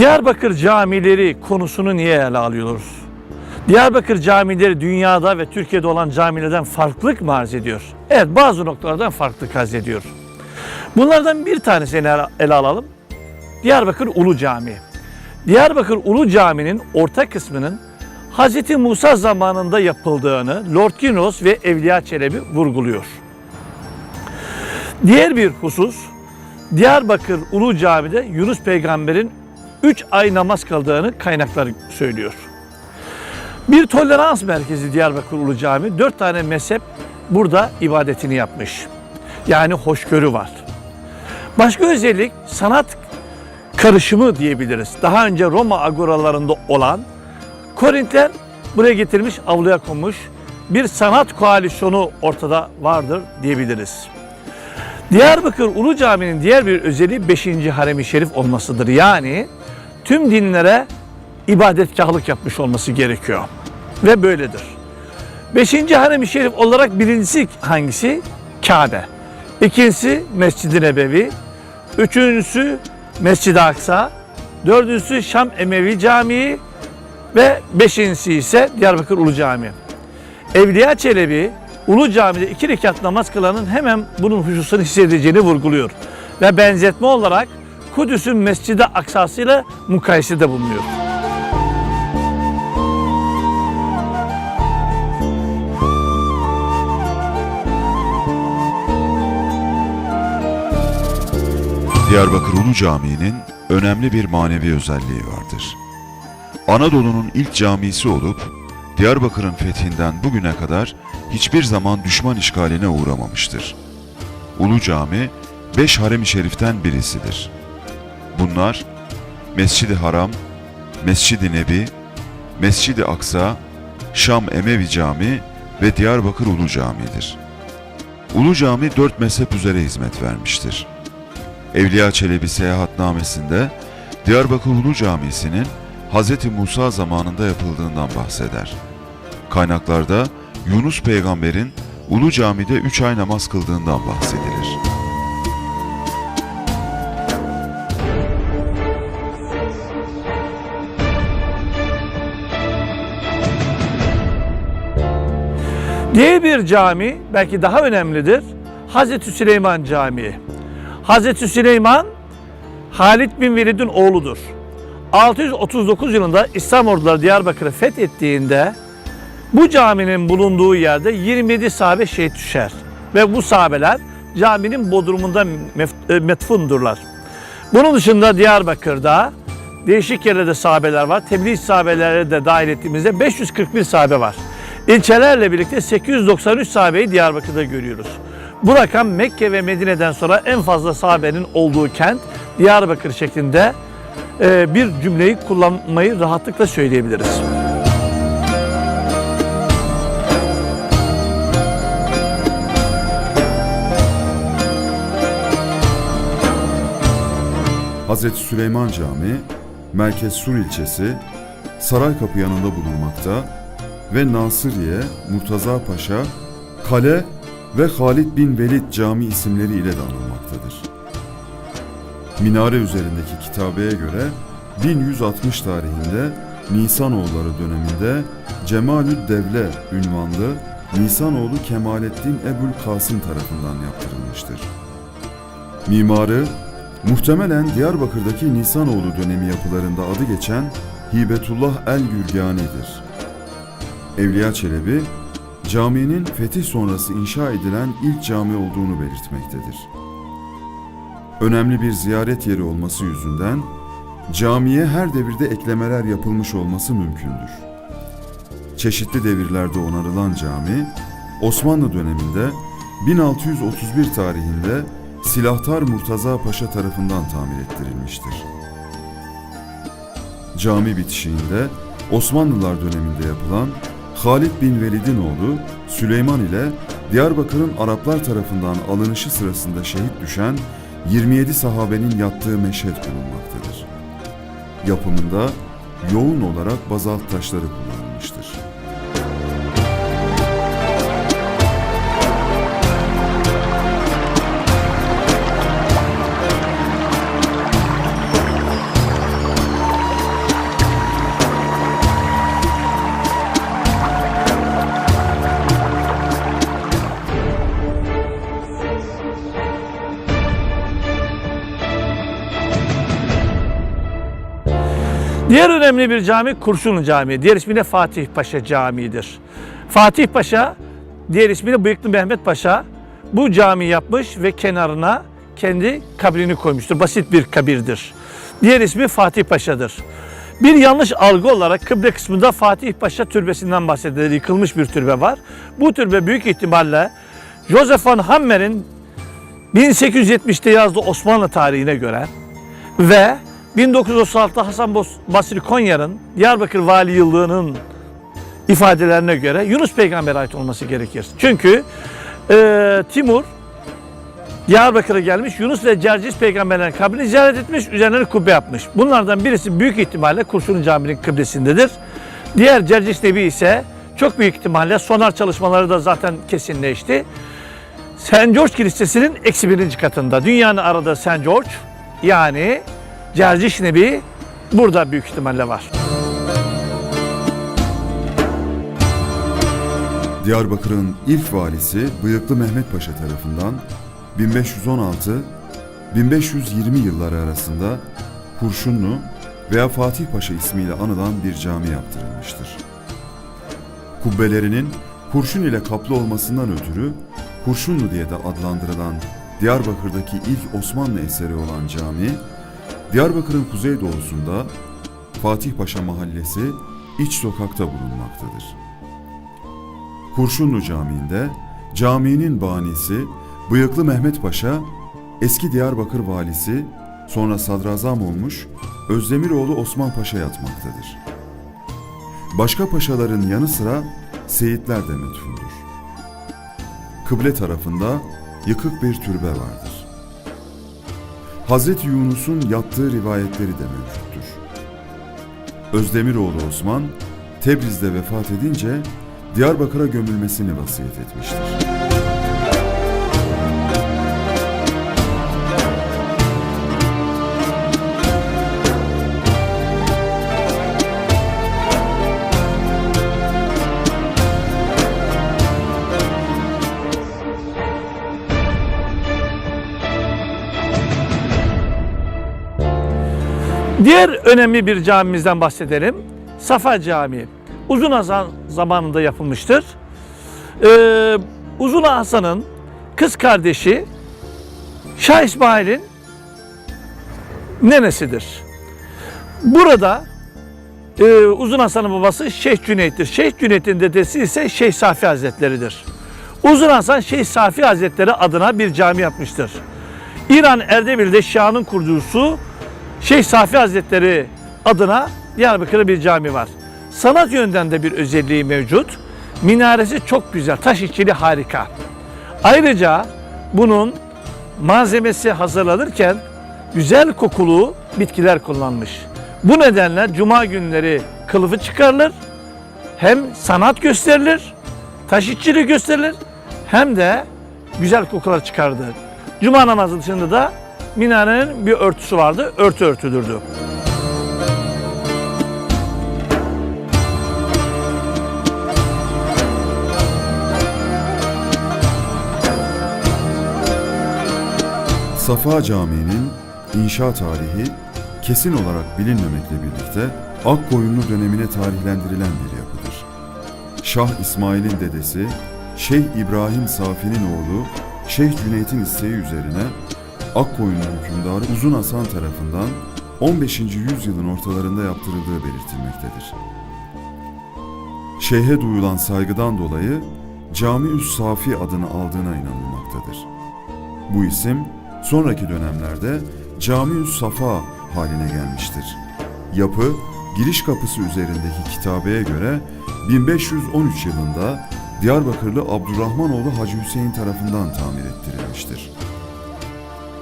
Diyarbakır camileri konusunu niye ele alıyoruz? Diyarbakır camileri dünyada ve Türkiye'de olan camilerden farklılık mı arz ediyor? Evet bazı noktalardan farklılık arz ediyor. Bunlardan bir tanesini ele- alalım. Diyarbakır Ulu Camii. Diyarbakır Ulu Cami'nin orta kısmının Hz. Musa zamanında yapıldığını Lord Kinos ve Evliya Çelebi vurguluyor. Diğer bir husus Diyarbakır Ulu Cami'de Yunus peygamberin 3 ay namaz kıldığını kaynaklar söylüyor. Bir tolerans merkezi Diyarbakır Ulu Cami. 4 tane mezhep burada ibadetini yapmış. Yani hoşgörü var. Başka özellik sanat karışımı diyebiliriz. Daha önce Roma agoralarında olan Korintler buraya getirmiş, avluya konmuş bir sanat koalisyonu ortada vardır diyebiliriz. Diyarbakır Ulu Cami'nin diğer bir özelliği 5. harem-i şerif olmasıdır. Yani tüm dinlere ibadetgahlık yapmış olması gerekiyor. Ve böyledir. 5. harem-i şerif olarak birincisi hangisi? Kabe. İkincisi Mescid-i Nebevi. Üçüncüsü Mescid-i Aksa. Dördüncüsü Şam Emevi Camii. Ve beşincisi ise Diyarbakır Ulu Camii. Evliya Çelebi Ulu Cami'de iki rekat namaz kılanın hemen bunun hususunu hissedeceğini vurguluyor. Ve benzetme olarak Kudüs'ün Mescid-i Aksa'sı ile mukayesede bulunuyor. Diyarbakır Ulu Camii'nin önemli bir manevi özelliği vardır. Anadolu'nun ilk camisi olup Diyarbakır'ın fethinden bugüne kadar hiçbir zaman düşman işgaline uğramamıştır. Ulu Cami, beş harem-i şeriften birisidir. Bunlar Mescid-i Haram, Mescid-i Nebi, Mescid-i Aksa, Şam Emevi Cami ve Diyarbakır Ulu Cami'dir. Ulu Cami dört mezhep üzere hizmet vermiştir. Evliya Çelebi seyahatnamesinde Diyarbakır Ulu Camisi'nin Hz. Musa zamanında yapıldığından bahseder. Kaynaklarda Yunus peygamberin Ulu Cami'de üç ay namaz kıldığından bahsedilir. Diğer bir cami belki daha önemlidir. Hazreti Süleyman Camii. Hazreti Süleyman Halid bin Velid'in oğludur. 639 yılında İslam orduları Diyarbakır'ı fethettiğinde bu caminin bulunduğu yerde 27 sahabe şehit düşer. Ve bu sahabeler caminin bodrumunda e, metfundurlar. Bunun dışında Diyarbakır'da değişik yerlerde sahabeler var. Tebliğ sahabeleri de dahil ettiğimizde 541 sahabe var. İlçelerle birlikte 893 sahabeyi Diyarbakır'da görüyoruz. Bu rakam Mekke ve Medine'den sonra en fazla sahabenin olduğu kent Diyarbakır şeklinde e, bir cümleyi kullanmayı rahatlıkla söyleyebiliriz. Hazreti Süleyman Camii, Merkez Sur ilçesi, Saraykapı yanında bulunmakta ve Nasıriye, Murtaza Paşa, Kale ve Halid bin Velid Camii isimleri ile de anılmaktadır. Minare üzerindeki kitabeye göre 1160 tarihinde Nisanoğulları döneminde Cemalüd Devle ünvanlı Nisanoğlu Kemalettin Ebul Kasım tarafından yaptırılmıştır. Mimarı muhtemelen Diyarbakır'daki Nisanoğlu dönemi yapılarında adı geçen Hibetullah el Gürgani'dir. Evliya Çelebi, caminin fetih sonrası inşa edilen ilk cami olduğunu belirtmektedir. Önemli bir ziyaret yeri olması yüzünden camiye her devirde eklemeler yapılmış olması mümkündür. Çeşitli devirlerde onarılan cami, Osmanlı döneminde 1631 tarihinde Silahtar Murtaza Paşa tarafından tamir ettirilmiştir. Cami bitişiğinde Osmanlılar döneminde yapılan Halid bin Velid'in oğlu Süleyman ile Diyarbakır'ın Araplar tarafından alınışı sırasında şehit düşen 27 sahabenin yattığı meşhet bulunmaktadır. Yapımında yoğun olarak bazalt taşları kullanılmıştır. Diğer önemli bir cami Kurşunlu Camii. Diğer ismi de Fatih Paşa Camii'dir. Fatih Paşa, diğer ismi de Bıyıklı Mehmet Paşa bu cami yapmış ve kenarına kendi kabrini koymuştur. Basit bir kabirdir. Diğer ismi Fatih Paşa'dır. Bir yanlış algı olarak kıble kısmında Fatih Paşa türbesinden bahsedilir. Yıkılmış bir türbe var. Bu türbe büyük ihtimalle Joseph von Hammer'in 1870'te yazdığı Osmanlı tarihine göre ve 1936'da Hasan Basri Konya'nın Diyarbakır Vali Yıllığı'nın ifadelerine göre Yunus Peygamber'e ait olması gerekir. Çünkü e, Timur Diyarbakır'a gelmiş Yunus ve Cercis peygamberlerin kabrini ziyaret etmiş, üzerlerine kubbe yapmış. Bunlardan birisi büyük ihtimalle Kurşun Camii'nin kıblesindedir. Diğer Cercis Nebi ise çok büyük ihtimalle sonar çalışmaları da zaten kesinleşti. St. George Kilisesi'nin eksi birinci katında. Dünyanın aradığı St. George yani Cercis Nebi burada büyük ihtimalle var. Diyarbakır'ın ilk valisi Bıyıklı Mehmet Paşa tarafından 1516-1520 yılları arasında Kurşunlu veya Fatih Paşa ismiyle anılan bir cami yaptırılmıştır. Kubbelerinin kurşun ile kaplı olmasından ötürü Kurşunlu diye de adlandırılan Diyarbakır'daki ilk Osmanlı eseri olan cami, Diyarbakır'ın kuzeydoğusunda Fatih Paşa Mahallesi iç sokakta bulunmaktadır. Kurşunlu Camii'nde caminin banisi Bıyıklı Mehmet Paşa, eski Diyarbakır valisi, sonra sadrazam olmuş Özdemiroğlu Osman Paşa yatmaktadır. Başka paşaların yanı sıra seyitler de metfundur. Kıble tarafında yıkık bir türbe vardır. Hazreti Yunus'un yattığı rivayetleri de mevcuttur. Özdemiroğlu Osman, Tebriz'de vefat edince Diyarbakır'a gömülmesini vasiyet etmiştir. Diğer önemli bir camimizden bahsedelim. Safa Camii. Uzun Hasan zamanında yapılmıştır. Ee, Uzun Hasan'ın kız kardeşi Şah İsmail'in nenesidir. Burada e, Uzun Hasan'ın babası Şeyh Cüneyt'tir. Şeyh Cüneyt'in dedesi ise Şeyh Safi Hazretleri'dir. Uzun Hasan Şeyh Safi Hazretleri adına bir cami yapmıştır. İran Erdebil'de Şah'ın kurucusu Şeyh Safi Hazretleri adına Diyarbakır'da bir cami var. Sanat yönden de bir özelliği mevcut. Minaresi çok güzel, taş işçiliği harika. Ayrıca bunun malzemesi hazırlanırken güzel kokulu bitkiler kullanmış. Bu nedenle cuma günleri kılıfı çıkarılır, hem sanat gösterilir, taş işçiliği gösterilir, hem de güzel kokular çıkardı. Cuma namazı dışında da minarenin bir örtüsü vardı, örtü örtülürdü. Safa Camii'nin inşa tarihi kesin olarak bilinmemekle birlikte Akkoyunlu dönemine tarihlendirilen bir yapıdır. Şah İsmail'in dedesi Şeyh İbrahim Safi'nin oğlu Şeyh Cüneyt'in isteği üzerine Akkoyunlu hükümdarı Uzun Hasan tarafından 15. yüzyılın ortalarında yaptırıldığı belirtilmektedir. Şeyhe duyulan saygıdan dolayı Cami-ü's Safi adını aldığına inanılmaktadır. Bu isim sonraki dönemlerde Cami-ü's Safa haline gelmiştir. Yapı, giriş kapısı üzerindeki kitabeye göre 1513 yılında Diyarbakırlı Abdurrahmanoğlu Hacı Hüseyin tarafından tamir ettirilmiştir.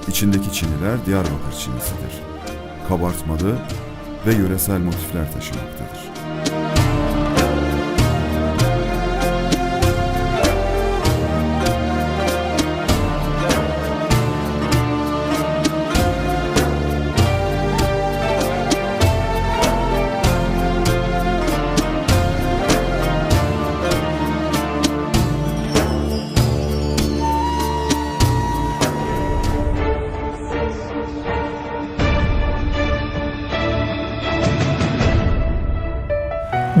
İçindeki çiniler Diyarbakır çinisidir. Kabartmalı ve yöresel motifler taşımaktadır.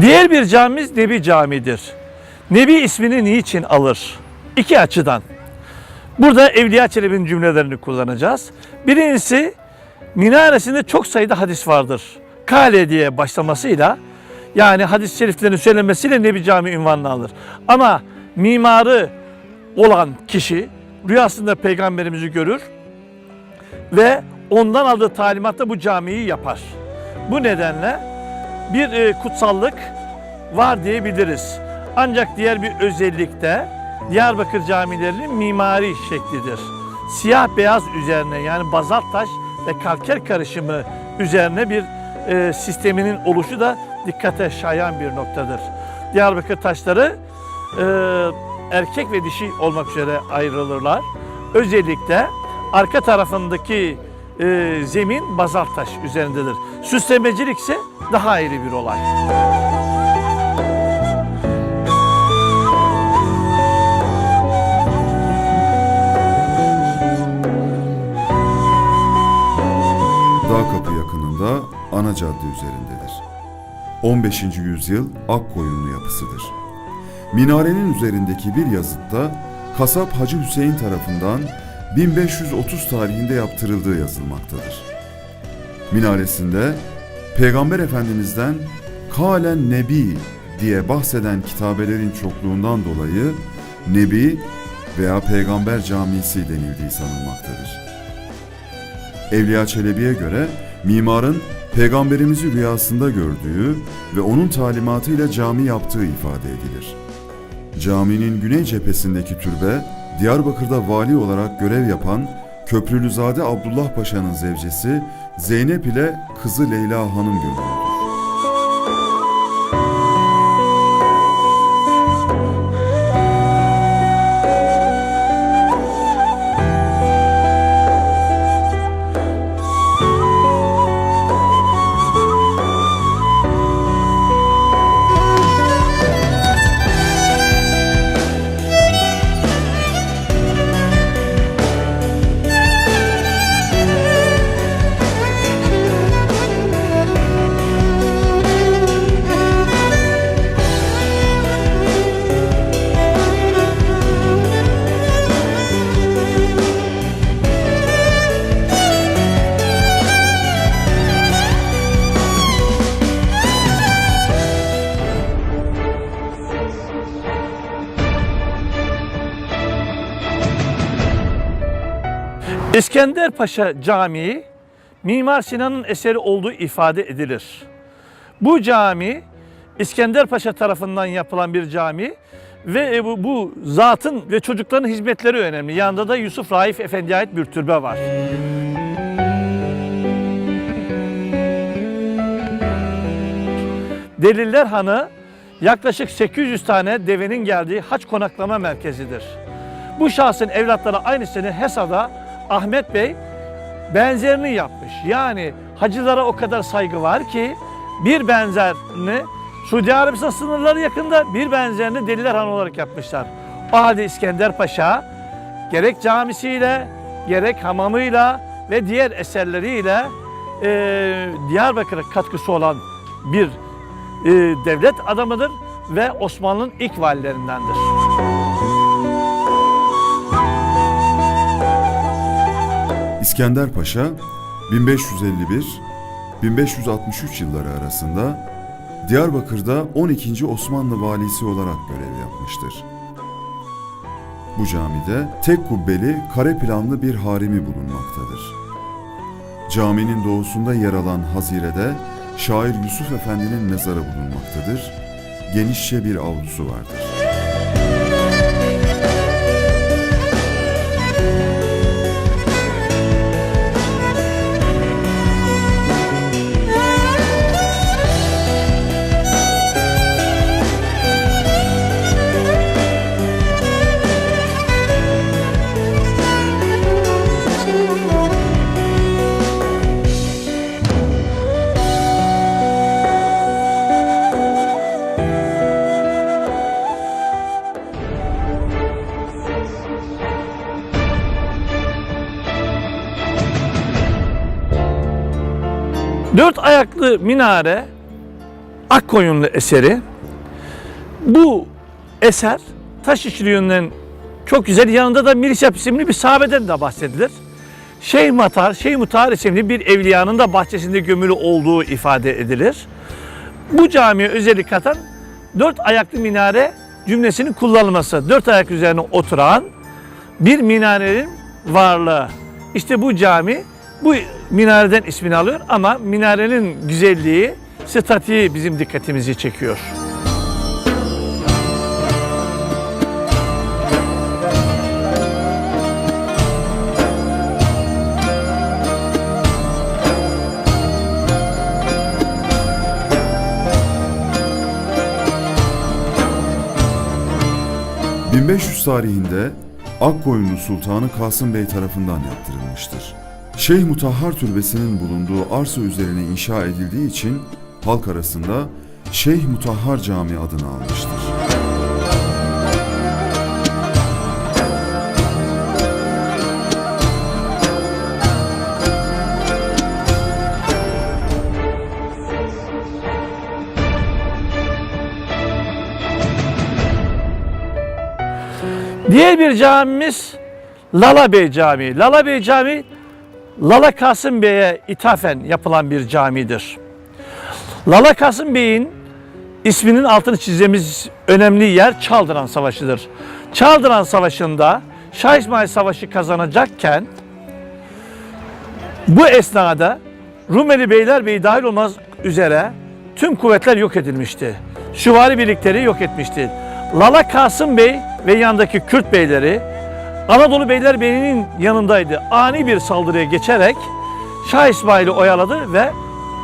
Diğer bir camimiz Nebi Camii'dir. Nebi ismini niçin alır? İki açıdan. Burada Evliya Çelebi'nin cümlelerini kullanacağız. Birincisi minaresinde çok sayıda hadis vardır. Kale diye başlamasıyla yani hadis-i şeriflerin söylenmesiyle Nebi Camii ünvanını alır. Ama mimarı olan kişi rüyasında peygamberimizi görür ve ondan aldığı talimatla bu camiyi yapar. Bu nedenle bir e, kutsallık var diyebiliriz. Ancak diğer bir özellik de Diyarbakır camilerinin mimari şeklidir. Siyah beyaz üzerine yani bazalt taş ve kalker karışımı üzerine bir e, sisteminin oluşu da dikkate şayan bir noktadır. Diyarbakır taşları e, erkek ve dişi olmak üzere ayrılırlar. Özellikle arka tarafındaki e, zemin bazalt taş üzerindedir. Süslemecilik ise daha ayrı bir olay. Dağ Kapı yakınında ana cadde üzerindedir. 15. yüzyıl Akkoyunlu yapısıdır. Minarenin üzerindeki bir yazıtta kasap Hacı Hüseyin tarafından 1530 tarihinde yaptırıldığı yazılmaktadır. Minaresinde Peygamber Efendimiz'den Kalen Nebi diye bahseden kitabelerin çokluğundan dolayı Nebi veya Peygamber Camisi denildiği sanılmaktadır. Evliya Çelebi'ye göre mimarın peygamberimizi rüyasında gördüğü ve onun talimatıyla cami yaptığı ifade edilir. Caminin güney cephesindeki türbe Diyarbakır'da vali olarak görev yapan Köprülüzade Abdullah Paşa'nın zevcesi Zeynep ile kızı Leyla Hanım gömülüdür. İskender Paşa Camii Mimar Sinan'ın eseri olduğu ifade edilir. Bu cami İskender Paşa tarafından yapılan bir cami ve e, bu, bu zatın ve çocukların hizmetleri önemli. Yanında da Yusuf Raif Efendi'ye ait bir türbe var. Deliller Hanı yaklaşık 800 tane devenin geldiği haç konaklama merkezidir. Bu şahsın evlatları aynı sene Hesa'da Ahmet Bey benzerini yapmış. Yani hacılara o kadar saygı var ki bir benzerini Suudi Arabistan sınırları yakında bir benzerini Deliler Han olarak yapmışlar. O halde İskender Paşa gerek camisiyle gerek hamamıyla ve diğer eserleriyle e, Diyarbakır'a katkısı olan bir e, devlet adamıdır ve Osmanlı'nın ilk valilerindendir. İskender Paşa 1551-1563 yılları arasında Diyarbakır'da 12. Osmanlı valisi olarak görev yapmıştır. Bu camide tek kubbeli kare planlı bir harimi bulunmaktadır. Caminin doğusunda yer alan hazirede şair Yusuf Efendi'nin mezarı bulunmaktadır. Genişçe bir avlusu vardır. Ayaklı minare Akkoyunlu eseri. Bu eser taş işçiliğinden çok güzel. Yanında da Mirisap isimli bir sahabeden de bahsedilir. Şeyh Matar, Şeyh Mutar isimli bir evliyanın da bahçesinde gömülü olduğu ifade edilir. Bu camiye özellik katan dört ayaklı minare cümlesinin kullanılması. Dört ayak üzerine oturan bir minarenin varlığı. İşte bu cami bu minareden ismini alıyor ama minarenin güzelliği, statiği bizim dikkatimizi çekiyor. Hı. 1500 tarihinde Akkoyunlu Sultanı Kasım Bey tarafından yaptırılmıştır. Şeyh Mutahhar Türbesi'nin bulunduğu arsa üzerine inşa edildiği için halk arasında Şeyh Mutahhar Camii adını almıştır. Diğer bir camimiz Lala Bey Camii. Lala Bey Camii Lala Kasım Bey'e ithafen yapılan bir camidir. Lala Kasım Bey'in isminin altını çizeceğimiz önemli yer Çaldıran Savaşı'dır. Çaldıran Savaşı'nda Şah İsmail Savaşı kazanacakken bu esnada Rumeli Beylerbeyi dahil olmaz üzere tüm kuvvetler yok edilmişti. Süvari birlikleri yok etmişti. Lala Kasım Bey ve yanındaki Kürt beyleri Anadolu Beylerbeyi'nin yanındaydı. Ani bir saldırıya geçerek Şah İsmail'i oyaladı ve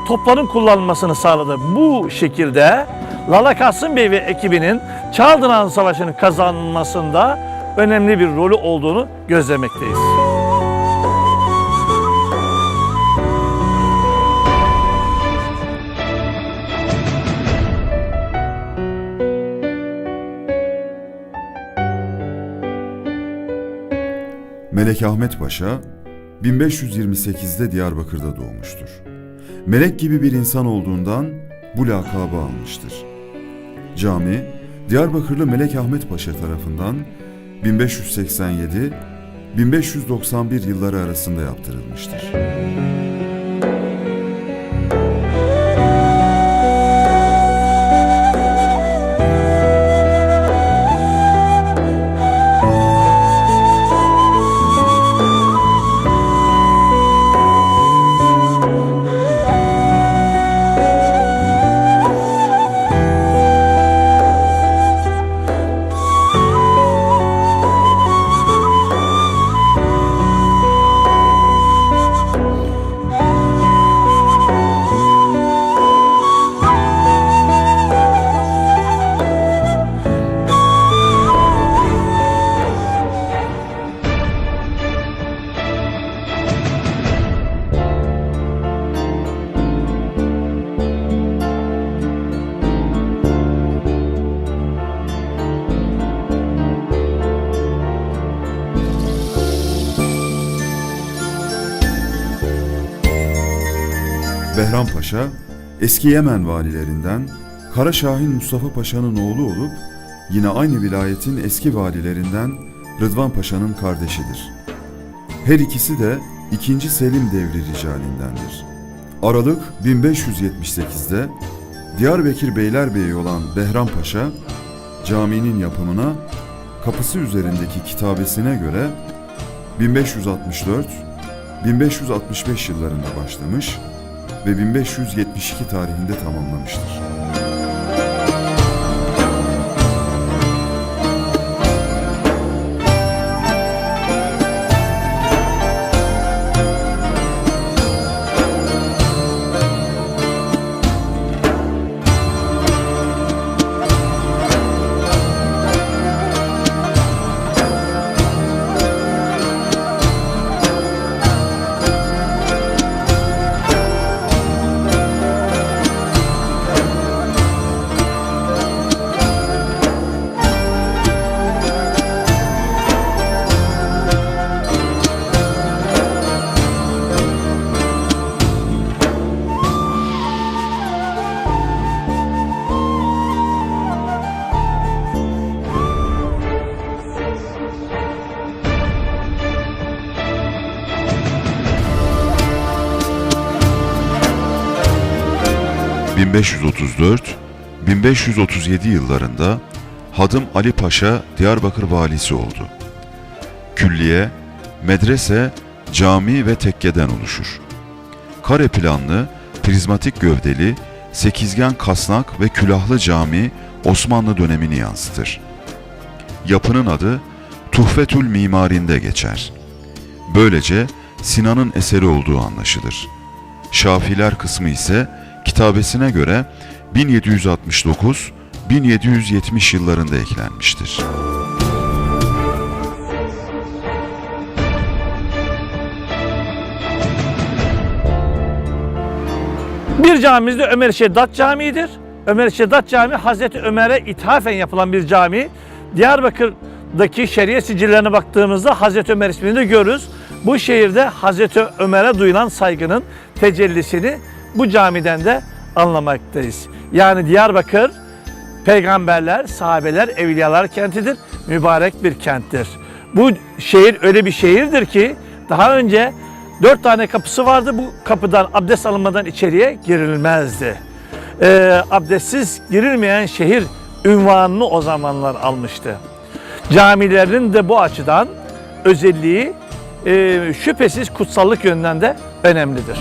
topların kullanılmasını sağladı. Bu şekilde Lala Kasım Bey ve ekibinin Çaldıran Savaşı'nın kazanmasında önemli bir rolü olduğunu gözlemekteyiz. Melek Ahmet Paşa 1528'de Diyarbakır'da doğmuştur. Melek gibi bir insan olduğundan bu lakabı almıştır. Cami, Diyarbakırlı Melek Ahmet Paşa tarafından 1587-1591 yılları arasında yaptırılmıştır. Paşa, eski Yemen valilerinden Kara Şahin Mustafa Paşa'nın oğlu olup yine aynı vilayetin eski valilerinden Rıdvan Paşa'nın kardeşidir. Her ikisi de 2. Selim devri ricalindendir. Aralık 1578'de Diyarbakır Beylerbeyi olan Behram Paşa, caminin yapımına kapısı üzerindeki kitabesine göre 1564-1565 yıllarında başlamış ve 1572 tarihinde tamamlamıştır. 1534-1537 yıllarında Hadım Ali Paşa Diyarbakır valisi oldu. Külliye, medrese, cami ve tekkeden oluşur. Kare planlı, prizmatik gövdeli, sekizgen kasnak ve külahlı cami Osmanlı dönemini yansıtır. Yapının adı Tuhfetül Mimarinde geçer. Böylece Sinan'ın eseri olduğu anlaşılır. Şafiler kısmı ise kitabesine göre 1769-1770 yıllarında eklenmiştir. Bir camimiz de Ömer Şeddat Camii'dir. Ömer Şeddat Camii Hazreti Ömer'e ithafen yapılan bir cami. Diyarbakır'daki şeriye sicillerine baktığımızda Hazreti Ömer ismini de görürüz. Bu şehirde Hazreti Ömer'e duyulan saygının tecellisini bu camiden de anlamaktayız. Yani Diyarbakır peygamberler, sahabeler, evliyalar kentidir. Mübarek bir kenttir. Bu şehir öyle bir şehirdir ki daha önce dört tane kapısı vardı. Bu kapıdan abdest alınmadan içeriye girilmezdi. Ee, abdestsiz girilmeyen şehir ünvanını o zamanlar almıştı. Camilerin de bu açıdan özelliği e, şüphesiz kutsallık yönünden de önemlidir.